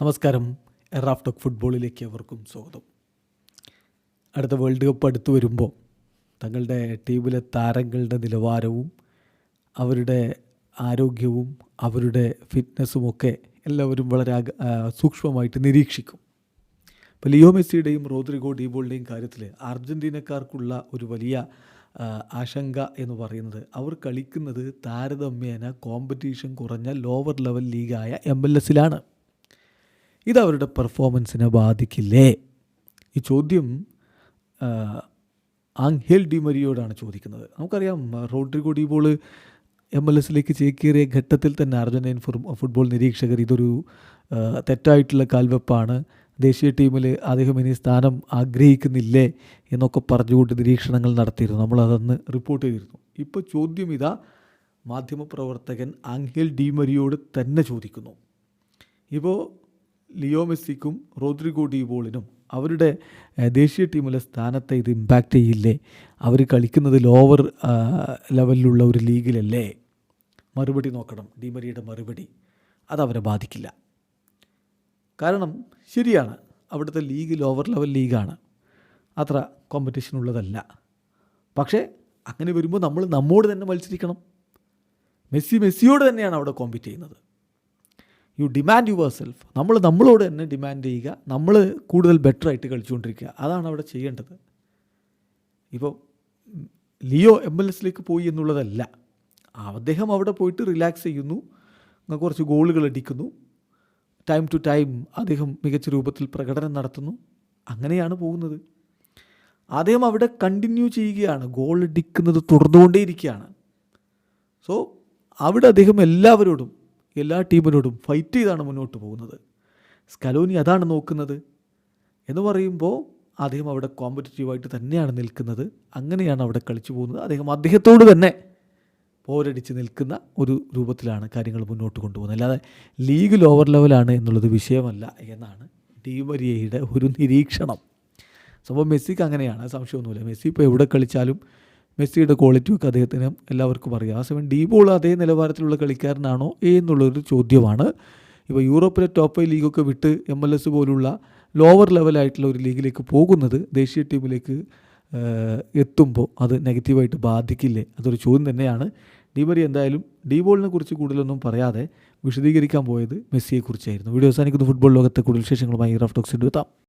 നമസ്കാരം. എറാഫ് ഫുട്ബോളിലേക്ക് അവർക്കും സ്വാഗതം. അടുത്ത വേൾഡ് കപ്പ് അടുത്ത് വരുമ്പോൾ തങ്ങളുടെ ടീമിലെ താരങ്ങളുടെ നിലവാരവും അവരുടെ ആരോഗ്യവും അവരുടെ ഫിറ്റ്നസ്സും ഒക്കെ എല്ലാവരും വളരെ സൂക്ഷ്മമായിട്ട് നിരീക്ഷിക്കും. ഇപ്പോൾ ലിയോ മെസ്സിയുടെയും റോദ്രിഗോ ഡീബോളുടെയും കാര്യത്തിൽ അർജന്റീനക്കാർക്കുള്ള ഒരു വലിയ ആശങ്ക എന്ന് പറയുന്നത് അവർ കളിക്കുന്നത് താരതമ്യേന കോമ്പറ്റീഷൻ കുറഞ്ഞ ലോവർ ലെവൽ ലീഗായ എം എൽ എസിലാണ് ഇത് അവരുടെ പെർഫോമൻസിനെ ബാധിക്കില്ലേ? ഈ ചോദ്യം ആ, ആംഹേൽ ഡിമരിയോടാണ് ചോദിക്കുന്നത്. നമുക്കറിയാം റോഡ്രിഗോ ഡിബോൾ എം എൽ എസിലേക്ക് ചേക്കേറിയ ഘട്ടത്തിൽ തന്നെ അർജന്റീൻ ഫുട്- ഫുട്ബോൾ നിരീക്ഷകർ ഇതൊരു തെറ്റായിട്ടുള്ള കാൽവെപ്പാണ്. ദേശീയ ടീമിൽ അദ്ദേഹം ഇനി സ്ഥാനം ആഗ്രഹിക്കുന്നില്ലേ എന്നൊക്കെ പറഞ്ഞുകൊണ്ട് നിരീക്ഷണങ്ങൾ നടത്തിയിരുന്നു. നമ്മളതന്ന് റിപ്പോർട്ട് ചെയ്തിരുന്നു. ഇപ്പോൾ ചോദ്യം ഇതാ മാധ്യമപ്രവർത്തകൻ ആംഹേൽ ഡിമരിയോട് തന്നെ ചോദിക്കുന്നു. ഇപ്പോൾ ലിയോ മെസ്സിക്കും റോദ്രിഗോ ഡീബോളിനും അവരുടെ ദേശീയ ടീമിലെ സ്ഥാനത്തെ ഇത് ഇമ്പാക്റ്റ് ചെയ്യില്ലേ? അവർ കളിക്കുന്നത് ലോവർ ലെവലിലുള്ള ഒരു ലീഗിലല്ലേ? മറുപടി നോക്കണം. ഡിമരിയുടെ മറുപടി അതവരെ ബാധിക്കില്ല. കാരണം ശരിയാണ്. അവിടുത്തെ ലീഗ് ലോവർ ലെവൽ ലീഗാണ്. അത്ര കോമ്പറ്റീഷൻ ഉള്ളതല്ല. പക്ഷേ അങ്ങനെ വരുമ്പോൾ നമ്മൾ നമ്മോട് തന്നെ മത്സരിക്കണം. മെസ്സി മെസ്സിയോട് തന്നെയാണ് അവിടെ കോമ്പീറ്റ് ചെയ്യുന്നത്. യു ഡിമാൻഡ് യുവർ സെൽഫ് നമ്മൾ നമ്മളോട് തന്നെ ഡിമാൻഡ് ചെയ്യുക. നമ്മൾ കൂടുതൽ ബെറ്റർ ആയിട്ട് കളിച്ചുകൊണ്ടിരിക്കുക. അതാണ് അവിടെ ചെയ്യേണ്ടത്. ഇപ്പോൾ ലിയോ എം എൽ എസിലേക്ക് പോയി എന്നുള്ളതല്ല. അദ്ദേഹം അവിടെ പോയിട്ട് റിലാക്സ് ചെയ്യുന്നു. കുറച്ച് ഗോളുകൾ അടിക്കുന്നു. ടൈം ടു ടൈം അദ്ദേഹം മികച്ച രൂപത്തിൽ പ്രകടനം നടത്തുന്നു. അങ്ങനെയാണ് പോകുന്നത്. അദ്ദേഹം അവിടെ കണ്ടിന്യൂ ചെയ്യുകയാണ്. ഗോൾ അടിക്കുന്നത് തുടർന്നുകൊണ്ടേയിരിക്കുകയാണ്. സോ അവിടെ അദ്ദേഹം എല്ലാവരോടും എല്ലാ ടീമിനോടും ഫൈറ്റ് ചെയ്താണ് മുന്നോട്ട് പോകുന്നത്. സ്കലോനി അതാണ് നോക്കുന്നത് എന്ന് പറയുമ്പോൾ അദ്ദേഹം അവിടെ കോമ്പറ്റീറ്റീവായിട്ട് തന്നെയാണ് നിൽക്കുന്നത്. അങ്ങനെയാണ് അവിടെ കളിച്ചു പോകുന്നത്. അദ്ദേഹം അദ്ദേഹത്തോട് തന്നെ പോരടിച്ച് നിൽക്കുന്ന ഒരു രൂപത്തിലാണ് കാര്യങ്ങൾ മുന്നോട്ട് കൊണ്ടുപോകുന്നത്. അല്ലാതെ ലീഗ് ലോവർ ലെവലാണ് എന്നുള്ളത് വിഷയമല്ല എന്നാണ് ഡിമരിയയുടെ ഒരു നിരീക്ഷണം. സംഭവം മെസ്സിക്ക് അങ്ങനെയാണ് സംശയമൊന്നുമില്ല. മെസ്സി ഇപ്പോൾ എവിടെ കളിച്ചാലും മെസ്സിയുടെ ക്വാളിറ്റിയൊക്കെ അദ്ദേഹത്തിന് എല്ലാവർക്കും അറിയാം. ആ സമയം ഡീ ബോൾ അതേ നിലവാരത്തിലുള്ള കളിക്കാരനാണോ എന്നുള്ളൊരു ചോദ്യമാണ്. ഇപ്പോൾ യൂറോപ്പിലെ ടോപ്പ് ലീഗൊക്കെ വിട്ട് എം എൽ എസ് പോലുള്ള ലോവർ ലെവലായിട്ടുള്ള ഒരു ലീഗിലേക്ക് പോകുന്നത് ദേശീയ ടീമിലേക്ക് എത്തുമ്പോൾ അത് നെഗറ്റീവായിട്ട് ബാധിക്കില്ലേ? അതൊരു ചോദ്യം തന്നെയാണ്. ഡീബറി എന്തായാലും ഡീ ബോളിനെ കുറിച്ച് കൂടുതലൊന്നും പറയാതെ വിശദീകരിക്കാൻ പോയത് മെസ്സിയെക്കുറിച്ചായിരുന്നു. വീഡിയോ അവസാനിക്കുന്ന. ഫുട്ബോൾ ലോകത്തെ കൂടുതൽ വിശേഷങ്ങളുമായി റഫ് ടോക്സിന്റെ എത്താം